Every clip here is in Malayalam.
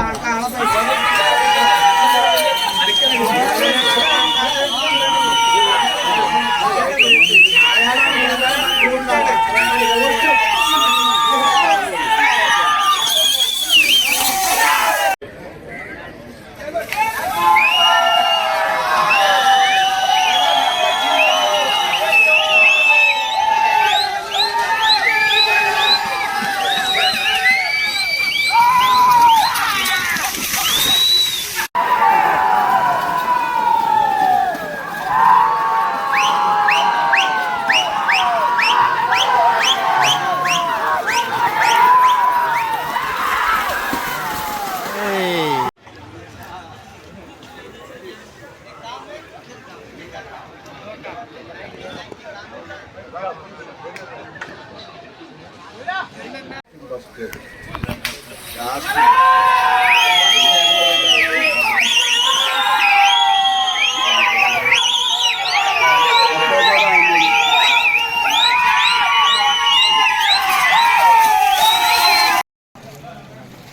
ആൾക്കാളെ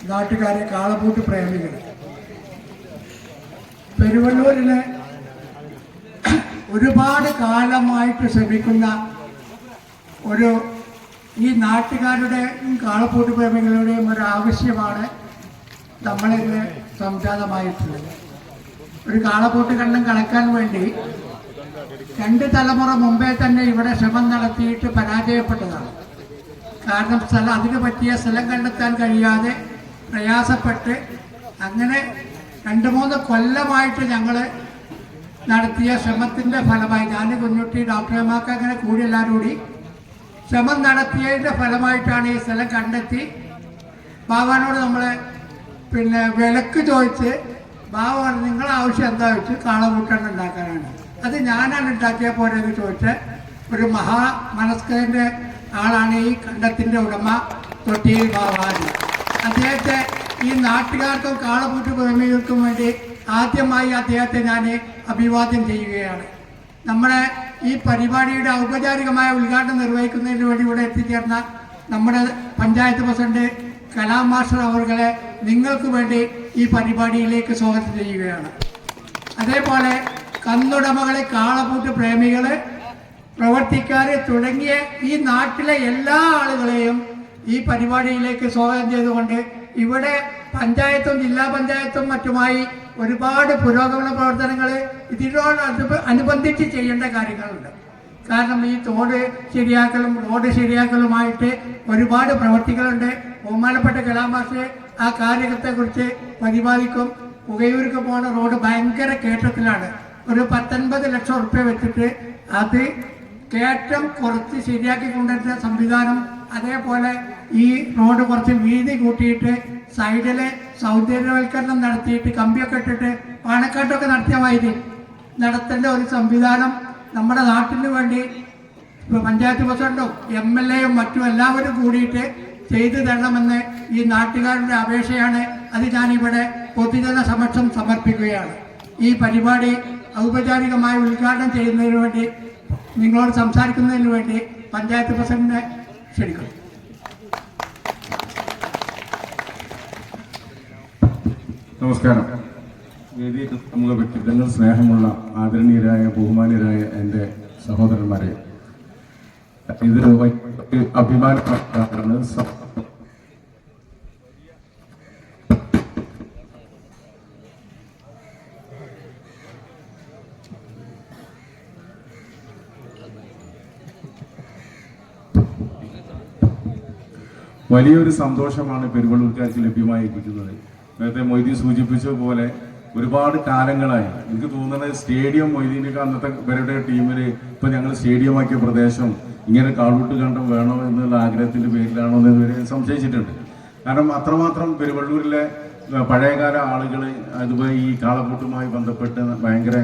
നാട്ടുകാരെ കാളപൂട്ട് പ്രേമികൾ പെരുവള്ളൂരിന് ഒരുപാട് കാലമായിട്ട് ശ്രമിക്കുന്ന ഒരു ഈ നാട്ടുകാരുടെയും കാളപ്പൂട്ട് പ്രേമികളുടെയും ഒരു ആവശ്യമാണ് നമ്മളിന്ന് സംജാതമായിട്ടുള്ളത്. ഒരു കാളപ്പൂട്ട് കണ്ണം കളക്കാൻ വേണ്ടി രണ്ട് തലമുറ മുമ്പേ തന്നെ ഇവിടെ ശ്രമം നടത്തിയിട്ട് പരാജയപ്പെട്ടതാണ്. കാരണം സ്ഥലം അതിന് പറ്റിയ സ്ഥലം കണ്ടെത്താൻ കഴിയാതെ പ്രയാസപ്പെട്ട് അങ്ങനെ രണ്ട് മൂന്ന് കൊല്ലമായിട്ട് ഞങ്ങൾ നടത്തിയ ശ്രമത്തിന്റെ ഫലമായി ഞാൻ കുഞ്ഞുട്ടി ഡോക്ടർമാർക്ക് അങ്ങനെ കൂടി എല്ലാവരും കൂടി ശ്രമം നടത്തിയതിന്റെ ഫലമായിട്ടാണ് ഈ സ്ഥലം കണ്ടെത്തി. ബാബാനോട് നമ്മൾ പിന്നെ വിലക്ക് ചോദിച്ച് ബാബ പറഞ്ഞു നിങ്ങളെ ആവശ്യം എന്താ? വെച്ച് കാളമുട്ടെണ്ണ ഉണ്ടാക്കാനാണ്. അത് ഞാനാണ് ഉണ്ടാക്കിയ പോലെ എന്ന് ചോദിച്ച് ഒരു മഹാ മനസ്കരന്റെ ആളാണ് ഈ കണ്ടത്തിന്റെ ഉടമ തൊട്ടിയിൽ ബാബാജി. അദ്ദേഹത്തെ ഈ നാട്ടുകാർക്കും കാളപൂട്ട് പ്രേമികൾക്കും വേണ്ടി ആദ്യമായി അദ്ദേഹത്തെ ഞാൻ അഭിവാദ്യം ചെയ്യുകയാണ്. നമ്മുടെ ഈ പരിപാടിയുടെ ഔപചാരികമായ ഉദ്ഘാടനം നിർവഹിക്കുന്നതിന് വേണ്ടി ഇവിടെ എത്തിച്ചേർന്ന നമ്മുടെ പഞ്ചായത്ത് പ്രസിഡന്റ് കലാം മാസ്റ്റർ അവർകളെ നിങ്ങൾക്ക് വേണ്ടി ഈ പരിപാടിയിലേക്ക് സ്വാഗതം ചെയ്യുകയാണ്. അതേപോലെ കന്നുടമകളെ കാളപൂട്ട് പ്രേമികൾ പ്രവർത്തിക്കാർ തുടങ്ങിയ ഈ നാട്ടിലെ എല്ലാ ആളുകളെയും ഈ പരിപാടിയിലേക്ക് സ്വാഗതം ചെയ്തുകൊണ്ട് ഇവിടെ പഞ്ചായത്തും ജില്ലാ പഞ്ചായത്തും മറ്റുമായി ഒരുപാട് പുരോഗമന പ്രവർത്തനങ്ങൾ ഇതിനോട് അനുബ- അനുബന്ധിച്ച് ചെയ്യേണ്ട കാര്യങ്ങളുണ്ട്. കാരണം ഈ തോട് ശരിയാക്കലും റോഡ് ശരിയാക്കലുമായിട്ട് ഒരുപാട് പ്രവർത്തികളുണ്ട്. ബഹുമാനപ്പെട്ട കലാമാഷ് ആ കാര്യത്തെക്കുറിച്ച് പ്രതിപാദിക്കും പുകയൂർക്ക് പോണ റോഡ് ഭയങ്കര കേട്ടത്തിലാണ് ഒരു പത്തൊൻപത് ലക്ഷം ഉറുപ്പ്യ വെച്ചിട്ട് അത് കയറ്റം കുറച്ച് ശരിയാക്കി കൊണ്ടുവരുന്ന സംവിധാനം അതേപോലെ ഈ റോഡ് കുറച്ച് വീതി കൂട്ടിയിട്ട് സൈഡിൽ സൗന്ദര്യവൽക്കരണം നടത്തിയിട്ട് കമ്പിയൊക്കെ ഇട്ടിട്ട് പാണക്കാട്ടൊക്കെ നടത്തിയ മാതിരി നടത്തേണ്ട ഒരു സംവിധാനം നമ്മുടെ നാട്ടിന് വേണ്ടി ഇപ്പൊ പഞ്ചായത്ത് പ്രസിഡന്റും എം എൽ എയും മറ്റും എല്ലാവരും കൂടിയിട്ട് ചെയ്തു തരണമെന്ന് ഈ നാട്ടുകാരുടെ അപേക്ഷയാണ് അത് ഞാനിവിടെ പൊതുജന സമക്ഷം സമർപ്പിക്കുകയാണ്. ഈ പരിപാടി ഔപചാരികമായി ഉദ്ഘാടനം ചെയ്യുന്നതിന് വേണ്ടി നിങ്ങളോട് സംസാരിക്കുന്നതിന് വേണ്ടി പഞ്ചായത്ത് പ്രസിഡന്റിനെ ക്ഷണിക്കുന്നു. നമസ്കാരം. വേദിയിൽ പ്രമുഖ വ്യക്തിത്വങ്ങൾ സ്നേഹമുള്ള ആദരണീയരായ ബഹുമാനീയരായ എന്റെ സഹോദരന്മാരെ ഇതൊരു അഭിമാന വലിയൊരു സന്തോഷമാണ് പെരുവള്ളൂർക്കാർക്ക് ലഭ്യമായിരിക്കുന്നത്. നേരത്തെ മൊയ്തീൻ സൂചിപ്പിച്ച പോലെ ഒരുപാട് കാലങ്ങളായി. എനിക്ക് തോന്നുന്നത് സ്റ്റേഡിയം മൊയ്തീനൊക്കെ അന്നത്തെ ഇവരുടെ ടീമിൽ ഇപ്പൊ ഞങ്ങൾ സ്റ്റേഡിയമാക്കിയ പ്രദേശം ഇങ്ങനെ കാളൂട്ട് കണ്ടം വേണോ എന്നുള്ള ആഗ്രഹത്തിന്റെ പേരിലാണോ എന്ന് ഇവരെ സംശയിച്ചിട്ടുണ്ട്. കാരണം അത്രമാത്രം പെരുവള്ളൂരിലെ പഴയകാല ആളുകൾ അതുപോലെ ഈ കാളക്കൂട്ടുമായി ബന്ധപ്പെട്ട് ഭയങ്കര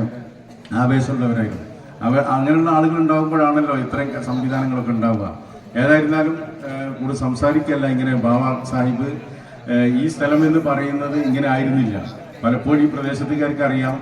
ആവേശമുള്ളവരായിരുന്നു. അവ അങ്ങനെയുള്ള ആളുകൾ ഉണ്ടാകുമ്പോഴാണല്ലോ ഇത്രയും സംവിധാനങ്ങളൊക്കെ ഉണ്ടാവുക. ഏതായിരുന്നാലും കൂടുതൽ സംസാരിക്കല്ല ഇങ്ങനെ ബാബ സാഹിബ് ഈ സ്ഥലം എന്ന് പറയുന്നത് ഇങ്ങനെ ആയിരുന്നില്ല. പലപ്പോഴും ഈ പ്രദേശത്തുകാർക്ക് അറിയാം.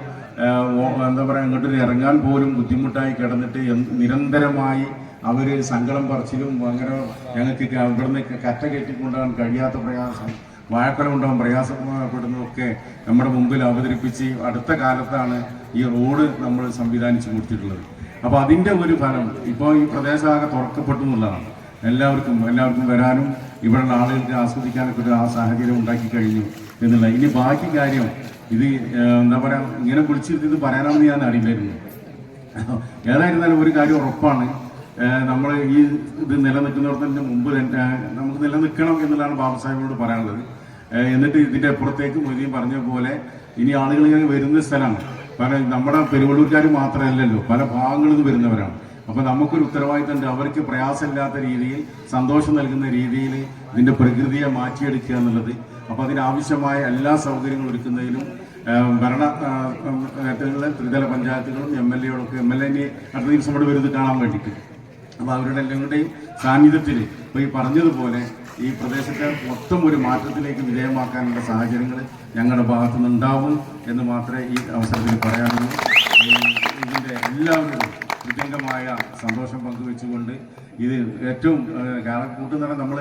എന്താ പറയുക ഇങ്ങോട്ട് ഇറങ്ങാൻ പോലും ബുദ്ധിമുട്ടായി കിടന്നിട്ട് നിരന്തരമായി അവർ സങ്കടം പറിച്ചിലും അങ്ങനെ ഞങ്ങൾക്ക് ഇവിടുന്ന് കറ്റ കെട്ടിക്കൊണ്ടാകാൻ കഴിയാത്ത പ്രയാസം വാഴക്കല ഉണ്ടാകാൻ പ്രയാസപ്പെടുന്നതൊക്കെ നമ്മുടെ മുമ്പിൽ അവതരിപ്പിച്ച് അടുത്ത കാലത്താണ് ഈ റോഡ് നമ്മൾ സംവിധാനിച്ചു കൊടുത്തിട്ടുള്ളത്. അപ്പോൾ അതിന്റെ ഒരു ഫലം ഇപ്പോൾ ഈ പ്രദേശമാകെ തുറക്കപ്പെട്ടു എന്നുള്ളതാണ്. എല്ലാവർക്കും എല്ലാവർക്കും വരാനും ഇവിടെയുള്ള ആളുകൾക്ക് ആസ്വദിക്കാനൊക്കെ ഒരു ആ സാഹചര്യം ഉണ്ടാക്കി കഴിഞ്ഞു എന്നുള്ള. ഇനി ബാക്കി കാര്യം ഇത് എന്താ പറയുക ഇങ്ങനെ വിളിച്ചിരുത്തി പറയാനാണെന്ന് ഞാൻ അറിയില്ലായിരുന്നു. ഏതായിരുന്നാലും ഒരു കാര്യം ഉറപ്പാണ്. നമ്മൾ ഈ ഇത് നിലനിൽക്കുന്നിടത്തിന്റെ മുമ്പ് തന്നെ നമുക്ക് നിലനിൽക്കണം എന്നുള്ളതാണ് ബാബു സാഹിബിനോട് പറയാനുള്ളത്. എന്നിട്ട് ഇതിന്റെ അപ്പുറത്തേക്ക് മൊയ്തീൻ പറഞ്ഞ പോലെ ഇനി ആളുകൾ ഇങ്ങനെ വരുന്ന സ്ഥലമാണ് കാരണം നമ്മുടെ പെരുവള്ളൂർക്കാർ മാത്രമല്ലല്ലോ പല ഭാഗങ്ങളിൽ നിന്ന് വരുന്നവരാണ്. അപ്പൊ നമുക്കൊരു ഉത്തരവാദിത്തമുണ്ട് അവർക്ക് പ്രയാസമില്ലാത്ത രീതിയിൽ സന്തോഷം നൽകുന്ന രീതിയിൽ ഇതിന്റെ പ്രകൃതിയെ മാറ്റിയെടുക്കുക എന്നുള്ളത്. അപ്പൊ അതിനാവശ്യമായ എല്ലാ സൗകര്യങ്ങളും ഒരുക്കുന്നതിനും ഭരണ നേട്ടങ്ങളിലെ ത്രിതല പഞ്ചായത്തുകളും എം എൽ എകളൊക്കെ എം എൽ എ അടുത്ത ദിവസം ഇവിടെ വരുന്നത് കാണാൻ വേണ്ടിയിട്ട്. അപ്പോൾ അവരുടെ എല്ലാവരുടെയും സാന്നിധ്യത്തിൽ ഇപ്പോൾ ഈ പറഞ്ഞതുപോലെ ഈ പ്രദേശത്തെ മൊത്തം ഒരു മാറ്റത്തിലേക്ക് വിധേയമാക്കാനുള്ള സാഹചര്യങ്ങൾ ഞങ്ങളുടെ ഭാഗത്തു നിന്നുണ്ടാവും എന്ന് മാത്രമേ ഈ അവസരത്തിൽ പറയാനുള്ളൂ. ഇതിന്റെ എല്ലാവരും കൃത്യമായ സന്തോഷം പങ്കുവെച്ചുകൊണ്ട് ഇത് ഏറ്റവും കൂട്ടുന്ന നമ്മൾ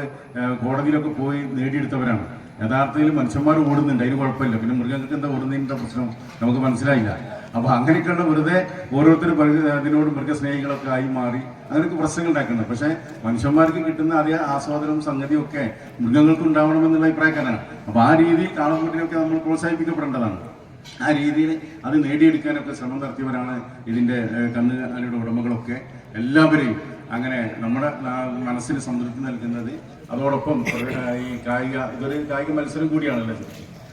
കോടതിയിലൊക്കെ പോയി നേടിയെടുത്തവരാണ്. യഥാർത്ഥത്തിൽ മനുഷ്യന്മാർ ഓടുന്നുണ്ട് അതിന് കുഴപ്പമില്ല. പിന്നെ മൃഗങ്ങൾക്ക് എന്താ ഓടുന്നതിന്റെ പ്രശ്നം നമുക്ക് മനസ്സിലായില്ല. അപ്പൊ അങ്ങനെയൊക്കെയുള്ള വെറുതെ ഓരോരുത്തർ അതിനോട് മൃഗസ്നേഹികളൊക്കെ ആയി മാറി അങ്ങനെയൊക്കെ പ്രശ്നങ്ങൾ ഉണ്ടാക്കുന്നത് പക്ഷെ മനുഷ്യന്മാർക്ക് കിട്ടുന്ന അതേ ആസ്വാദനവും സംഗതിയും ഒക്കെ മൃഗങ്ങൾക്ക് ഉണ്ടാവണമെന്നുള്ള അഭിപ്രായക്കാരാണ് അപ്പോൾ ആ രീതിയിൽ കാളക്കൂട്ടിനൊക്കെ നമ്മൾ പ്രോത്സാഹിപ്പിക്കപ്പെടേണ്ടതാണ്. ആ രീതിയിൽ അത് നേടിയെടുക്കാനൊക്കെ ശ്രമം നടത്തിയവരാണ് ഇതിന്റെ കന്നുകാലിയുടെ ഉടമകളൊക്കെ. എല്ലാവരെയും അങ്ങനെ നമ്മുടെ മനസ്സിന് സംതൃപ്തി നൽകുന്നത്. അതോടൊപ്പം ഈ കായിക ഇതൊരു കായിക മത്സരം കൂടിയാണല്ലോ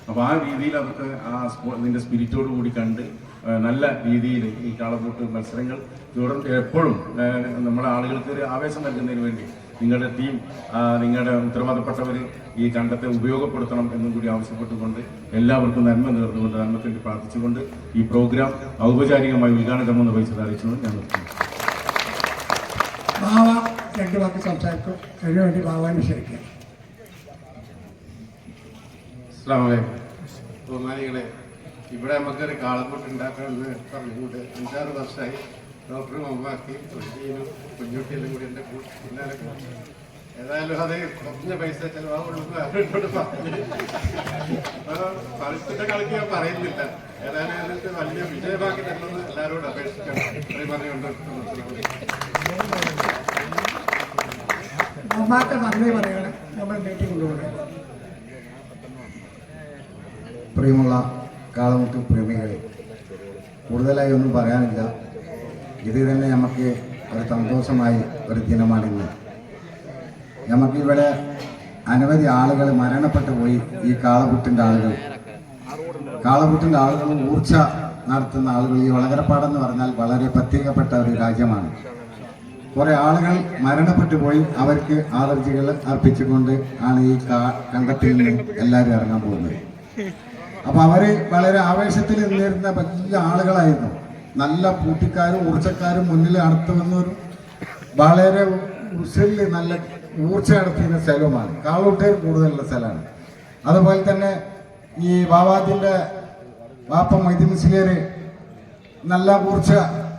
അപ്പോൾ ആ രീതിയിൽ അവർക്ക് ആ ഇതിന്റെ സ്പിരിറ്റോട് കൂടി കണ്ട് നല്ല രീതിയിൽ ഈ കാളപൂട്ട് മത്സരങ്ങൾ എപ്പോഴും നമ്മുടെ ആളുകൾക്ക് ഒരു ആവേശം നൽകുന്നതിന് വേണ്ടി നിങ്ങളുടെ ടീം നിങ്ങളുടെ ഉത്തരവാദപ്പെട്ടവർ ഈ കണ്ടത്തെ ഉപയോഗപ്പെടുത്തണം എന്നും കൂടി ആവശ്യപ്പെട്ടുകൊണ്ട് എല്ലാവർക്കും നന്മ നേർന്നുകൊണ്ട് നന്മയ്ക്ക് വേണ്ടി പ്രാർത്ഥിച്ചുകൊണ്ട് ഈ പ്രോഗ്രാം ഔപചാരികമായി ഉദ്ഘാടനം നിർവഹിച്ചത് അറിയിച്ചുകൊണ്ട് ഞാൻ നിർത്തുന്നു. രണ്ടു വാക്ക് സംസാരിക്കും. അതിനുവേണ്ടി ബാവാനെ ക്ഷണിക്കാം ബഹുമാനികളെ ഇവിടെ നമുക്കൊരു കാളക്കൂട്ട് ഉണ്ടാക്കണമെന്ന് പറഞ്ഞുകൊണ്ട് അഞ്ചാറ് വർഷമായി ഡോക്ടർ മമ്മാക്കി തൊഴിലും കുഞ്ഞുട്ടിയെല്ലാം കൂടി എന്റെ കൂടി. ഏതായാലും അത് കുറഞ്ഞ പൈസ ചെലവാകുള്ളൂ അവരോട് പറഞ്ഞു പറയുന്നില്ല ഏതായാലും അതിന്റെ വലിയ വിജയമാക്കി തരുന്നത് എല്ലാവരോടും അപേക്ഷിക്കണം ഇത്രയും പറഞ്ഞുകൊണ്ട് മമ്മാക്ക് നന്ദി പറയണം നമ്മൾ മീറ്റിംഗ് കൊണ്ടുപോകണം പ്രിയമുള്ള കാളമുട്ട് പ്രേമികളെ കൂടുതലായി ഒന്നും പറയാനില്ല ഇത് തന്നെ നമുക്ക് ഒരു സന്തോഷമായി ഒരു ദിനമാണിന്ന്. നമുക്കിവിടെ അനവധി ആളുകൾ മരണപ്പെട്ടു പോയി ഈ കാളപുട്ടിന്റെ ആളുകൾ. കാളപുട്ടിന്റെ ആളുകൾ ഊർച്ച നടത്തുന്ന ആളുകൾ. ഈ വളകരപ്പാടെന്ന് പറഞ്ഞാൽ വളരെ പ്രത്യേകപ്പെട്ട ഒരു രാജ്യമാണ്. കുറെ ആളുകൾ മരണപ്പെട്ടു പോയി അവർക്ക് ആദർജികൾ അർപ്പിച്ചുകൊണ്ട് ആണ് ഈ കണ്ടത്തിൽ നിന്ന് എല്ലാവരും ഇറങ്ങാൻ പോകുന്നത്. അപ്പൊ അവർ വളരെ ആവേശത്തിൽ നിന്നിരുന്ന വലിയ ആളുകളായിരുന്നു. നല്ല പൂട്ടിക്കാരും ഊർച്ചക്കാരും മുന്നിൽ അടുത്ത് വന്നവരും വളരെ ഉസിൽ നല്ല ഊർച്ച നടത്തിയിരുന്ന സ്ഥലവുമാണ്. കാളൂട്ടേർ കൂടുതലുള്ള സ്ഥലമാണ്. അതുപോലെ തന്നെ ഈ ബാബാജിന്റെ വാപ്പ മൊയ്തീൻ മുസ്ലിയര് നല്ല ഊർച്ച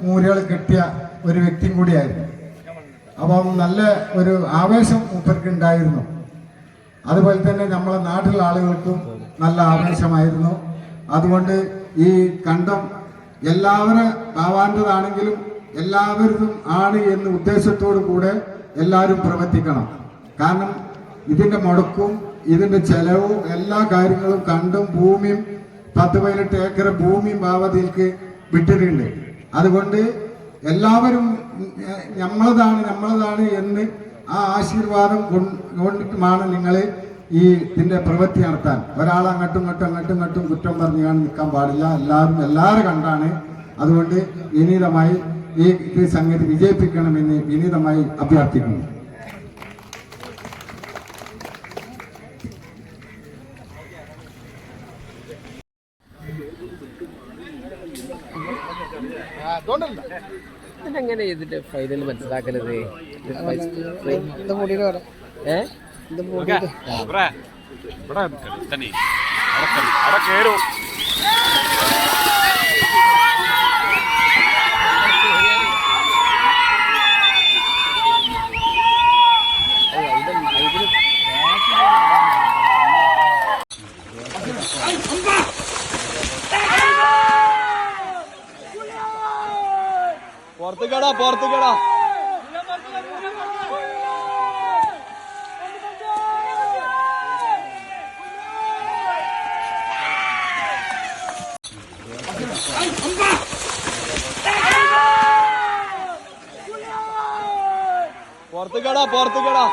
മൂലകൾ കിട്ടിയ ഒരു വ്യക്തിയും കൂടിയായിരുന്നു. അപ്പം നല്ല ഒരു ആവേശം മൂപ്പർക്ക് ഉണ്ടായിരുന്നു അതുപോലെ തന്നെ നമ്മളെ നാട്ടിലുള്ള ആളുകൾക്കും നല്ല ആവേശമായിരുന്നു. അതുകൊണ്ട് ഈ കണ്ടം എല്ലാവരും ആവാന്റെതാണെങ്കിലും എല്ലാവരും ആണ് എന്ന ഉദ്ദേശത്തോടു കൂടെ എല്ലാവരും പ്രവർത്തിക്കണം. കാരണം ഇതിന്റെ മുടക്കും ഇതിന്റെ ചെലവും എല്ലാ കാര്യങ്ങളും കണ്ടും ഭൂമിയും പത്ത് പതിനെട്ട് ഏക്കർ ഭൂമിയും ഭാവതിക്ക് വിട്ടിട്ടുണ്ട്. അതുകൊണ്ട് എല്ലാവരും നമ്മളതാണ് നമ്മളതാണ് എന്ന് ആ ആശീർവാദം കൊണ്ട് കൊണ്ടിട്ടുമാണ് നിങ്ങൾ ഈ ഇതിന്റെ പ്രവൃത്തി നടത്താൻ ഒരാൾ അങ്ങോട്ടും ഇങ്ങോട്ടും അങ്ങോട്ടും ഇങ്ങോട്ടും കുറ്റം പറഞ്ഞു കാണാൻ നിൽക്കാൻ പാടില്ല. എല്ലാവരും എല്ലാവരും കണ്ടാണ്. അതുകൊണ്ട് വിനീതമായി ഈ സംഗതി വിജയിപ്പിക്കണമെന്ന് വിനീതമായി അഭ്യർത്ഥിക്കുന്നു. എങ്ങനെ ഇതിന്റെ ഫൈനൽ മനസ്സിലാക്കരുത് ഏ പുറത്തുകടാ പുറത്തുകടാ പുറത്തുകടാ പുറത്തുകടാ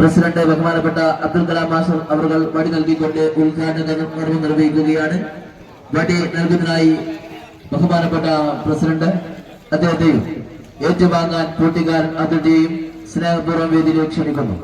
പ്രസിഡന്റ് ബഹുമാനപ്പെട്ട അബ്ദുൽ കലാം മാസ്റ്റർ അവർ വടി നൽകിക്കൊണ്ട് ഉദ്ഘാടന കർമ്മം നിർവഹിക്കുകയാണ്. വടി നൽകുന്നതിനായി ബഹുമാനപ്പെട്ട പ്രസിഡന്റ് അദ്ദേഹത്തെയും ഏറ്റുവാങ്ങാൻ പൂട്ടിക്കാരൻ അതിർത്തിയെയും സ്നേഹപൂർവം വേദിയിലേക്ക് ക്ഷണിക്കുന്നു.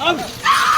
ആ